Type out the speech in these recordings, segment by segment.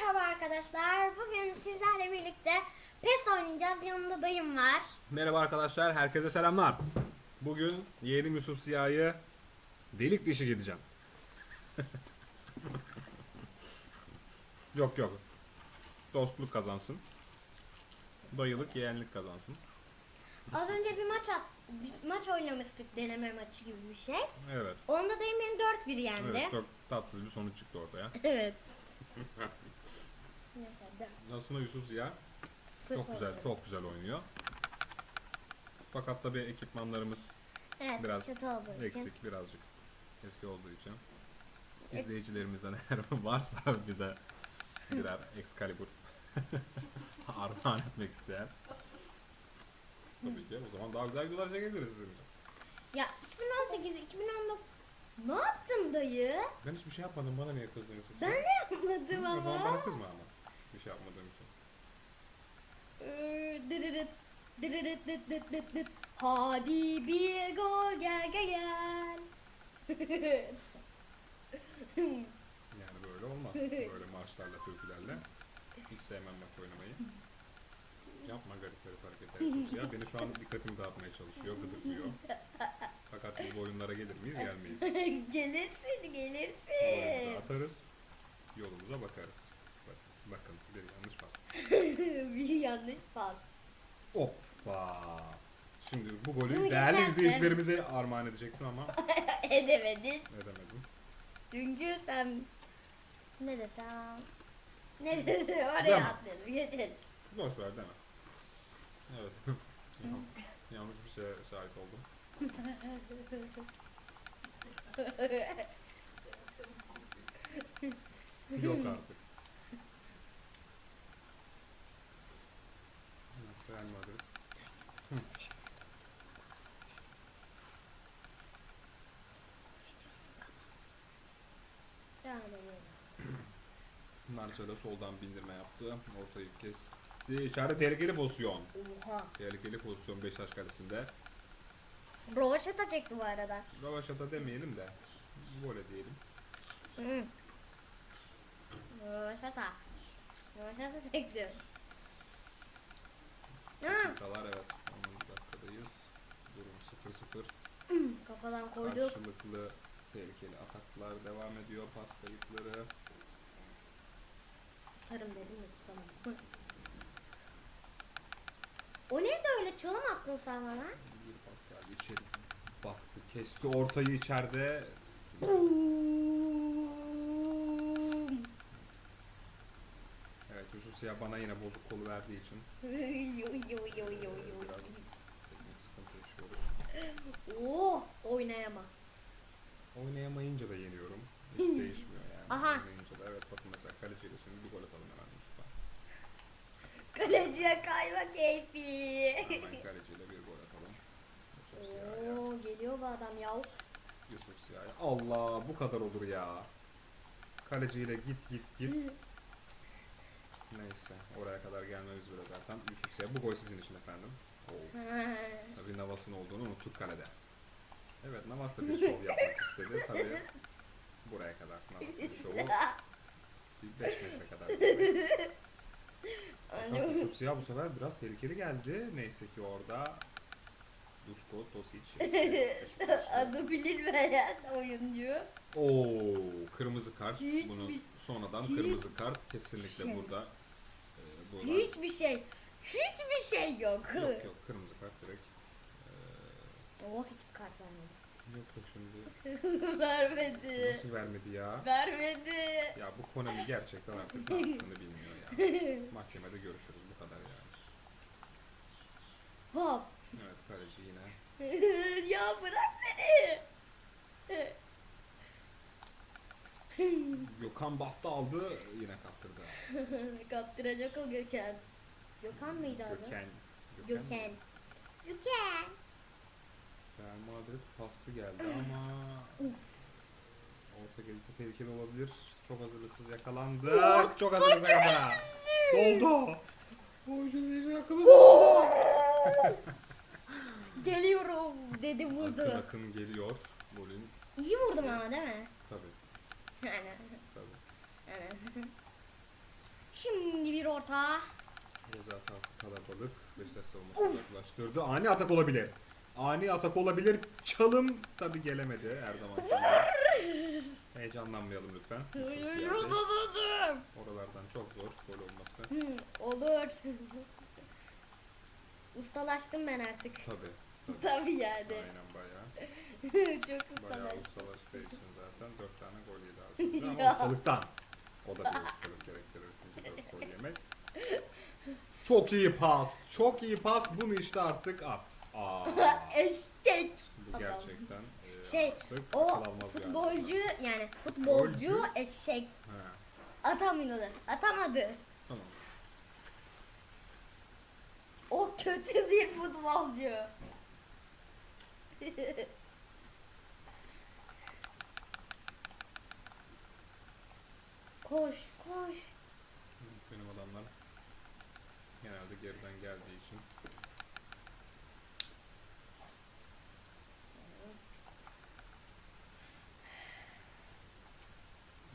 Merhaba arkadaşlar. Bugün sizlerle birlikte PES oynayacağız. Yanımda dayım var. Merhaba arkadaşlar, herkese selamlar. Bugün yeğenim Yusuf Ziya'yı delik dişi gideceğim. yok yok. Dostluk kazansın. Dayılık, yeğenlik kazansın. Az önce bir maç at, bir maç oynamıştık deneme maçı gibi bir şey. Evet. Onda dayım beni 4-1 yendi. Evet, çok tatsız bir sonuç çıktı ortaya. Evet. Aslında Yusuf Ziya çok güzel, çok güzel oynuyor. Fakat tabii ekipmanlarımız Evet, biraz kötü olduğu için. eksik birazcık. Eski olduğu için. İzleyicilerimizden eğer varsa bize birer Excalibur armağan etmek isteyen. Tabii ki o zaman daha güzel videolar çekebiliriz sizin için. Ya 2018, 2019 ne yaptın dayı? Ben hiçbir şey yapmadım bana niye kızdın Yusuf? Ben de yapmadım O zaman ama. bana kızma ama. Bir şey yapmadığım için. Ee, Dırırıt. Dırırıt dıt dıt dıt dıt. Hadi bir gol gel gel gel. Yani böyle olmaz. Böyle marşlarla, türkülerle. Hiç sevmem maç oynamayı. Yapma garip garip hareketler ya. Beni şu an dikkatimi dağıtmaya çalışıyor, gıdıklıyor. Fakat biz bu oyunlara gelir miyiz? Gelmeyiz. gelirsin Golümüzü gelirsin. atarız. Yolumuza bakarız. Bak, bakın bir yanlış pas. bir yanlış pas. Hoppa. Şimdi bu Bunu golü değerli izleyicilerimize armağan edecektim ama Edemedin. edemedim. Çünkü sen ne desem ne desem Deme. oraya atlayalım geçelim. Boş ver deme. Evet. Yanlış bir şeye şahit oldum. Yok artık. Edelim. Marcelo soldan bindirme yaptı. Ortayı kesti. İçeride tehlikeli pozisyon. Oha. Tehlikeli pozisyon Beşiktaş kalesinde. Rovaşata çekti bu arada. Ravaşata demeyelim de. Gole diyelim. Hı. Rovaşata. Rovaşata çekti. Dakikalar evet. 10. dakikadayız. Durum 0-0. kafadan koyduk. Karşılıklı tehlikeli ataklar devam ediyor. Pas kayıpları. Tutarım dedim de tutamam. O neydi öyle çalım attın sen bana? Geldi içeri. Baktı. Kesti ortayı içeride. Evet Yusuf Siyah bana yine bozuk kolu verdiği için biraz teknik sıkıntı yaşıyoruz. Oh oynayamam. Oynayamayınca da yeniyorum. Hiç değişmiyor yani. Aha. Oynayınca da evet bakın mesela kaleciyle şimdi bir gol atalım hemen Yusuf'a. Kaleciye kayma keyfi. Hemen kaleciyle bir. Yusuf. Oo geliyor bu adam ya. Yusuf Siyah'ya. Allah bu kadar olur ya. Kaleciyle git git git. Neyse oraya kadar gelmemiz bile zaten. Yusuf Siyah bu gol sizin için efendim. Oo. Tabii Navas'ın olduğunu unuttuk kalede. Evet Navas da bir şov yapmak istedi. Tabii buraya kadar Navas'ın şovu. Bir 5 metre kadar. Yusuf Siyah bu sefer biraz tehlikeli geldi. Neyse ki orada Duško Tosic. Beşiktaşlı. Adı bilinmeyen oyuncu. Oo, kırmızı kart. Hiç Bunu bir- sonradan hiç kırmızı kart kesinlikle şey. burada. E, burada Hiçbir şey. Hiçbir şey yok. yok yok kırmızı kart direkt. Oh hiçbir kart vermedi. yok yok şimdi vermedi. nasıl vermedi ya? Vermedi. Ya bu Konami gerçekten artık ne yaptığını bilmiyor ya. Mahkemede görüşürüz bu kadar yani. Hop. Ya bırak beni. Gökhan bastı aldı yine kaptırdı. Kaptıracak o Gökhan. Gökhan mıydı adı? Gökhan. Gökhan. Gökhan. Real Madrid pastı geldi ama orta gelirse tehlikeli olabilir. Çok hazırlıksız yakalandık. Çok hazırlıksız yakalandık. Doldu. Oyuncu yakaladı. Geliyorum dedi Akın vurdu. akın geliyor. Golün İyi vurdum ama değil mi? tabii Aynen. tabii. Aynen. Şimdi bir orta. Ceza sahası kalabalık. Beşiktaş savunması uzaklaştırdı. Ani atak olabilir. Ani atak olabilir. Çalım tabi gelemedi her zaman. Heyecanlanmayalım lütfen. Oralardan çok zor gol olması. Olur. Ustalaştım ben artık. Tabi. Tabii. Tabii yani. Aynen bayağı. Çok Bayağı ustalaştım. ustalaştığı için zaten dört tane gol yedi az önce ama Ya. ustalıktan. O da bir ustalık gerektirir ikinci dört gol yemek. Çok iyi pas. Çok iyi pas. Bunu işte artık at. Aa, Eşek. bu Adam. gerçekten e, Şey, artık O akıl almaz futbolcu yani. yani futbolcu Futbolcu. eşek. He, Atamadı. Atamadı. tamam. O kötü bir futbolcu. koş, koş. Benim adamlar genelde geriden geldiği için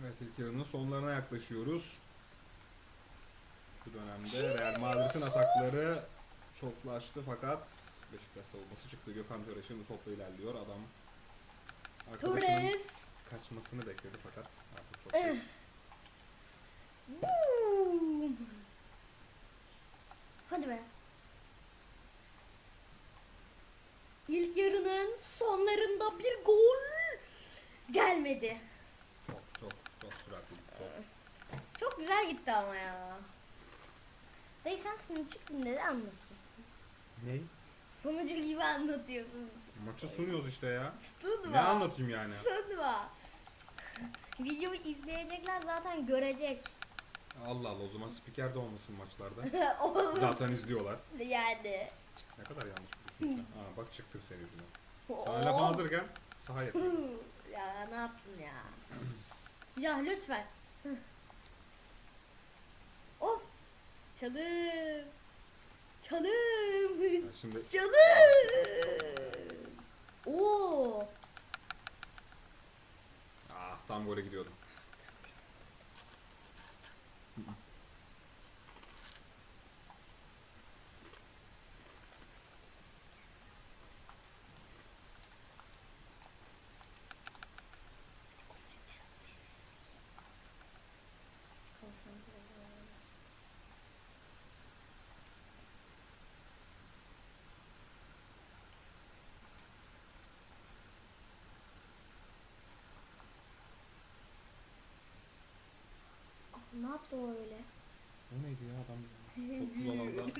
Evet ilk yarının sonlarına yaklaşıyoruz. Bu dönemde Real Madrid'in atakları çoklaştı fakat Beşiktaş savunması çıktı. Gökhan Töre şimdi topla ilerliyor. Adam arkadaşının Torres. kaçmasını bekledi fakat artık çok Eh. geç. Boom. Hadi be. İlk yarının sonlarında bir gol gelmedi. Çok çok çok süratli bir top. Çok güzel gitti ama ya. Dayı sen sunucu gibi ne anlatıyorsun? Ne? Sunucu gibi anlatıyorsun. Maçı sunuyoruz işte ya. Tutma. Ne anlatayım yani? Tutma. Videoyu izleyecekler zaten görecek. Allah Allah o zaman spiker de olmasın maçlarda. Zaten izliyorlar. yani. Ne kadar yanlış düşünce. Aa bak çıktım senin yüzünden. Oo. Sana laf anlatırken saha yapıyorum. ya ne yaptın ya? ya lütfen. Of. Çalım. Çalım. Yani şimdi Çalım. Oo. ah tam gole gidiyordum. Ah, ne yaptı o öyle? O neydi ya adam 30 alandan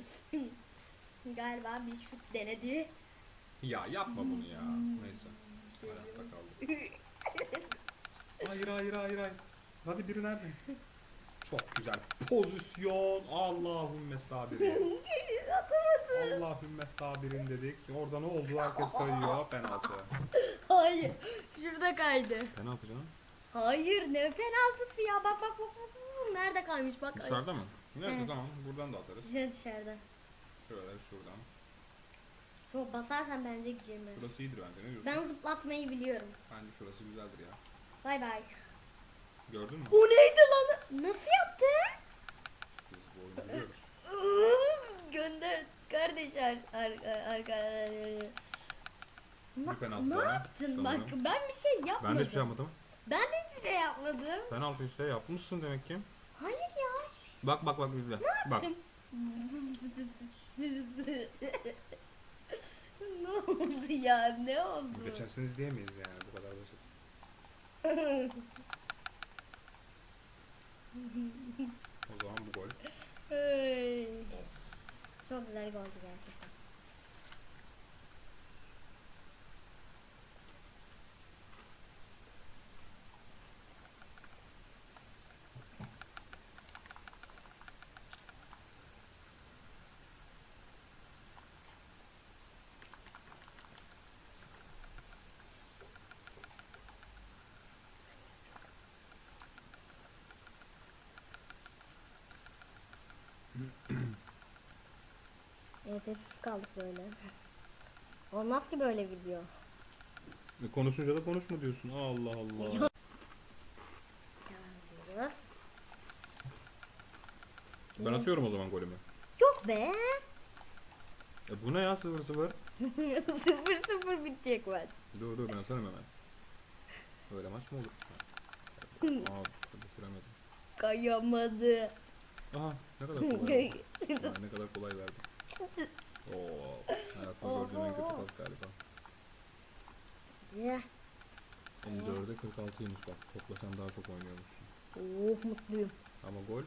uçtu. Galiba bir şut denedi. Ya yapma bunu ya. Neyse. Hayatta kaldı. Hayır hayır hayır hayır. Hadi biri nerede? Çok güzel. Pozisyon. Allahümme sabirin. Atamadı. Allahümme sabirin dedik. Orada ne oldu? Herkes kayıyor. Penaltı. Hayır. Şurada kaydı. Penaltı canım. Hayır ne penaltısı ya. Bak bak bak. bak. Nerede kaymış bak. Dışarıda mı? Neyse Evet. tamam. Buradan da atarız. Dışarı dışarıda. Şöyle şuradan. Çok basarsan bence girme. Şurası iyidir bence. Ne diyorsun? Ben zıplatmayı biliyorum. Bence şurası güzeldir ya. Bay bay. Gördün mü? O neydi lan? Nasıl yaptı? Biz bu oyunu biliyoruz. Gönder kardeş ar ar ar ar- Bir Na- penaltı Ne daha, yaptın? Bak ben bir şey yapmadım. Ben de şey yapmadım. Ben de hiçbir şey yapmadım. Penaltı işte yapmışsın demek ki. Hayır ya hiçbir şey Bak bak bak izle. Bak. yaptım. ne oldu ya? Ne oldu? Geçen sene izleyemeyiz yani bu kadar basit. O zaman bu gol. Hey. Çok güzel oldu gerçekten. Sessiz kaldık böyle. Olmaz ki böyle video. E konuşunca da konuşma diyorsun. Allah Allah. Devam ediyoruz. Ben atıyorum o zaman golümü. Yok be. E bu ne ya 0 0? 0 0 bitecek maç. Dur dur ben atarım hemen. Böyle maç mı olur? Aa düşüremedim. Kayamadı. Aha ne kadar kolay. ya, ne kadar kolay verdim. Oo, hayatımda gördüğüm en kötü pas galiba. Ya. 54'e 46'ymış bak. Toplasan daha çok oynuyormuşsun. Oh mutluyum. Ama gol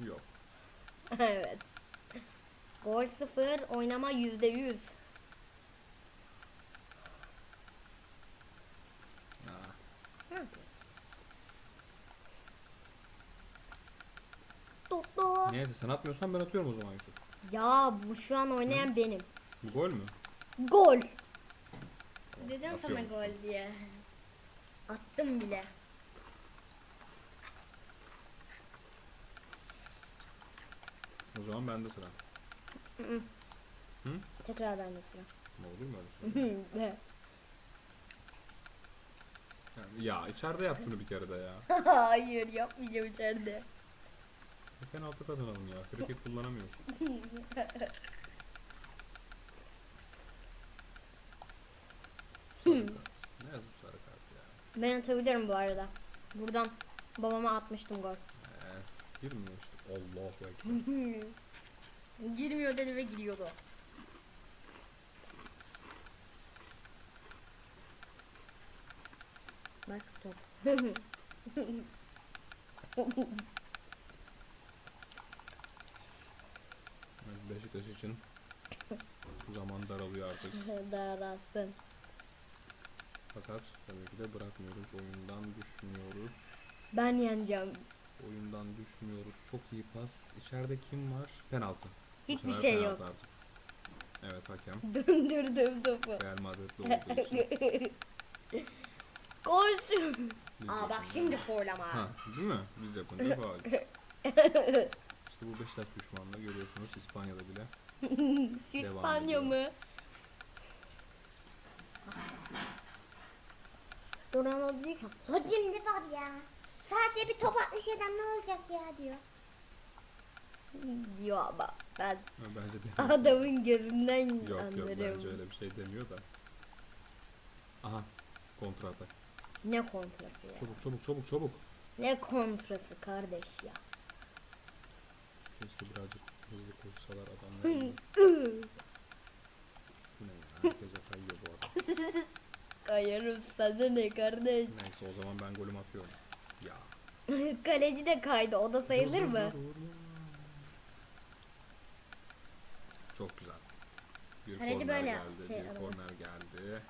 yok. evet. Gol sıfır, oynama yüzde yüz. Doktor. neyse sen atmıyorsan ben atıyorum o zaman Yusuf. Ya bu şu an oynayan benim. Bu gol mü? Gol. Dedim Atıyor sana musun? gol diye. Attım bile. O zaman bende sıra. Hı? Tekrar bende sıra. Ne olur mu öyle şey? Yani, ya içeride yap şunu bir kere de ya. Hayır yapmayacağım içeride. Bir Penaltı kazanalım ya. Free kick kullanamıyorsun. Sarı kart. Ne yazık sarı kart ya. Ben atabilirim bu arada. Buradan babama atmıştım gol. Ee, girmiyor işte. Allahu ekber. Girmiyor dedi ve giriyordu. Bak top. Beşiktaş için zaman daralıyor artık. Darasın. Fakat tabii ki de bırakmıyoruz. Oyundan düşmüyoruz. Ben yeneceğim. Oyundan düşmüyoruz. Çok iyi pas. İçeride kim var? Penaltı. Hiçbir şey penaltı yok. artık. Evet hakem. Döndürdüm topu. Real Madrid'de olduğu için. Koş. Aa bak şimdi forlama. Ha, değil mi? Biz yapınca faul. İşte bu Beşiktaş düşmanlığı görüyorsunuz İspanya'da bile. İspanya mı? Ronaldo diyor ki Hocam ne var ya? Sadece bir top atmış adam ne olacak ya diyor. diyor ama ben Ha, Bence de. adamın gözünden Yok yok anlarım. bence öyle bir şey demiyor da. Aha kontra atak. Ne kontrası ya? Çabuk çabuk çabuk çabuk. Ne kontrası kardeş ya? Keşke birazcık hızlı koşsalar adamlar. Bu ne ya? Herkese kayıyor bu adam. Kayarım sana ne kardeş? Neyse o zaman ben golümü atıyorum. Ya. Kaleci de kaydı o da sayılır mı? Dur, dur, dur. Çok güzel. Bir Kaleci korner böyle geldi. şey bir adamı. korner geldi.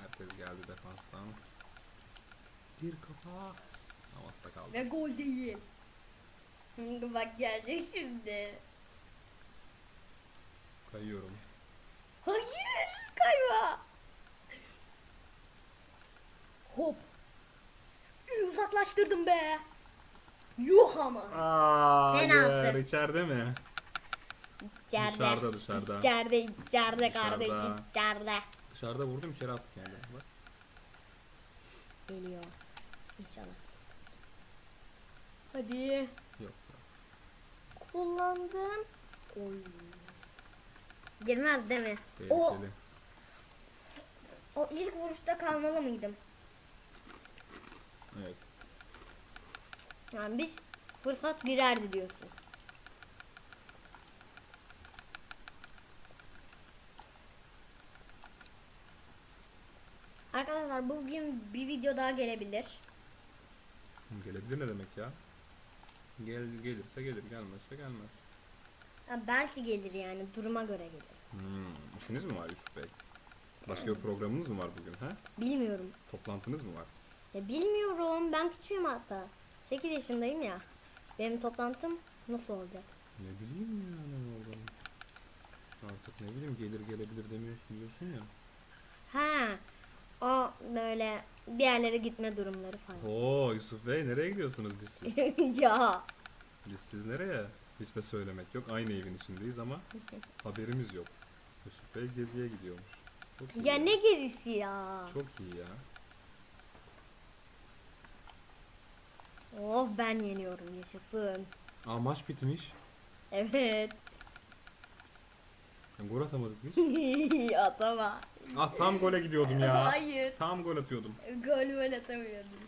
Herkes geldi defanstan. Bir kafa. Havasta kaldı. Ve gol değil. Bak gelecek şimdi. Kayıyorum. Hayır kayma. Hop. Üy, Uzaklaştırdım be. Yuh ama. Aa, Penaltı. içeride mi? İçeride. Dışarıda dışarıda. İçeride, içeride kardeş, Dışarıda. içeride. Dışarıda vurdum içeri attı kendini. Bak. Geliyor. İnşallah. Hadi. Kullandım. Oy. Girmez değil mi? O, Tehlikeli. o ilk vuruşta kalmalı mıydım? Evet. Yani biz fırsat girerdi diyorsun. Arkadaşlar bugün bir video daha gelebilir. Gelebilir ne demek ya? Gel gelirse gelir, gelmezse gelmez. Ha, belki gelir yani duruma göre gelir. Hmm, işiniz mi var Yusuf Bey? Başka bir programınız mı var bugün ha? Bilmiyorum. Toplantınız mı var? Ya bilmiyorum. Ben küçüğüm hatta. 8 yaşındayım ya. Benim toplantım nasıl olacak? Ne bileyim ya ne olduğunu. Artık ne bileyim gelir gelebilir demiyorsun diyorsun ya. Ha. O böyle bir yerlere gitme durumları falan. Oo Yusuf Bey nereye gidiyorsunuz biz siz? ya. biz siz nereye? Hiç de söylemek yok. Aynı evin içindeyiz ama haberimiz yok. Yusuf Bey geziye gidiyormuş. Çok iyi Ya ne gerisi ya? Çok iyi ya. Oh ben yeniyorum yaşasın. Aa maç bitmiş. Evet. Ya Gol atamadık biz. Atama. Ah tam gole gidiyordum ya. Hayır. Tam gol atıyordum. Gol gol atamıyordum.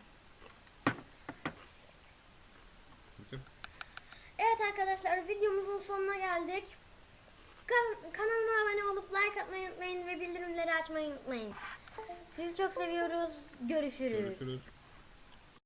Evet arkadaşlar videomuzun sonuna geldik. Kan- kanalıma abone olup like atmayı unutmayın ve bildirimleri açmayı unutmayın. Sizi çok seviyoruz. Görüşürüz. Görüşürüz.